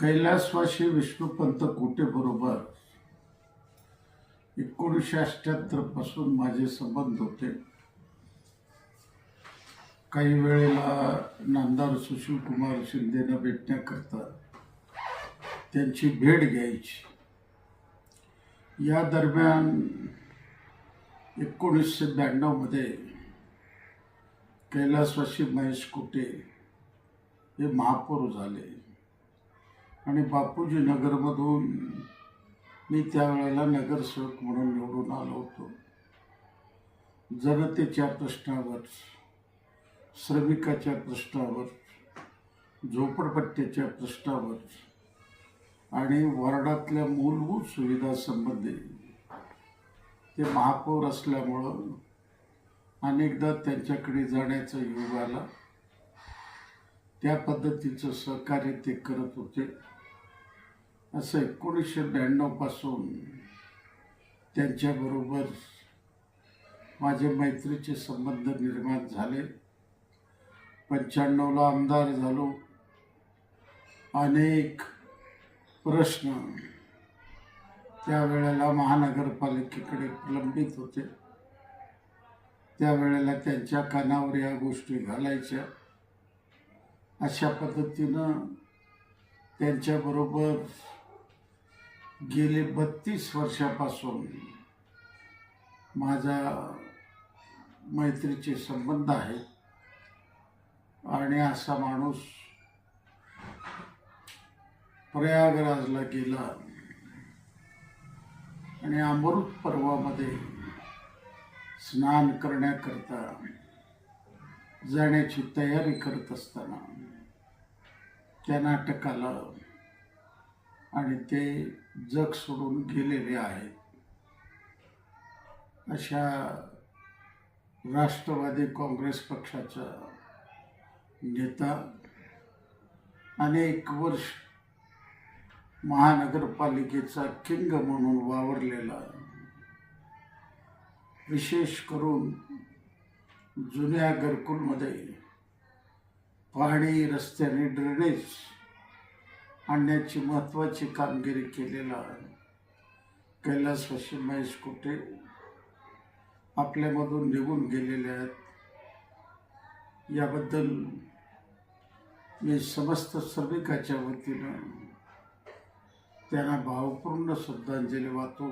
कैलासवासी विष्णुपंत कोटेबरोबर एकोणीसशे अठ्याहत्तरपासून माझे संबंध होते. काही वेळेला नामदार सुशीलकुमार शिंदेना भेटण्याकरता त्यांची भेट घ्यायची. या दरम्यान एकोणीसशे ब्याण्णवमध्ये कैलासवासी महेश कुटे हे महापौर झाले. आणि बापूजी नगरमधून मी त्यावेळेला नगरसेवक म्हणून निवडून आलो होतो. जनतेच्या प्रश्नावर श्रमिकाच्या प्रश्नावर झोपडपट्ट्याच्या प्रश्नावर आणि वॉर्डातल्या मूलभूत सुविधासंबंधी ते महापौर असल्यामुळं अनेकदा त्यांच्याकडे जाण्याचा योग आला. त्या पद्धतीचं सहकार्य ते करत होते. असं एकोणीसशे ब्याण्णवपासून त्यांच्याबरोबर माझे मैत्रीचे संबंध निर्माण झाले. पंच्याण्णवला आमदार झालो. अनेक प्रश्न त्यावेळेला महानगरपालिकेकडे प्रलंबित होते. त्यावेळेला त्यांच्या कानावर या गोष्टी घालायच्या. अशा पद्धतीनं त्यांच्याबरोबर गेले बत्तीस वर्षापासून माझा मैत्रीचे संबंध आहेत. आणि असा माणूस प्रयागराजला गेला. आणि अमृत पर्वामध्ये स्नान करण्याकरता जाण्याची तयारी करत असताना त्या नाटकाला आणि ते जग सोडून गेलेले आहेत. अशा राष्ट्रवादी काँग्रेस पक्षाचा नेता अनेक वर्ष महानगरपालिकेचा किंग म्हणून वावरलेला विशेष करून जुन्या घरकुलमध्ये पाणी रस्त्याने ड्रेनेज आणण्याची महत्त्वाची कामगिरी केलेला कैलासवासी महेश कुटे आपल्यामधून निघून गेलेले आहेत. याबद्दल मी समस्त श्रमिकाच्या वतीनं त्यांना भावपूर्ण श्रद्धांजली वाहतो.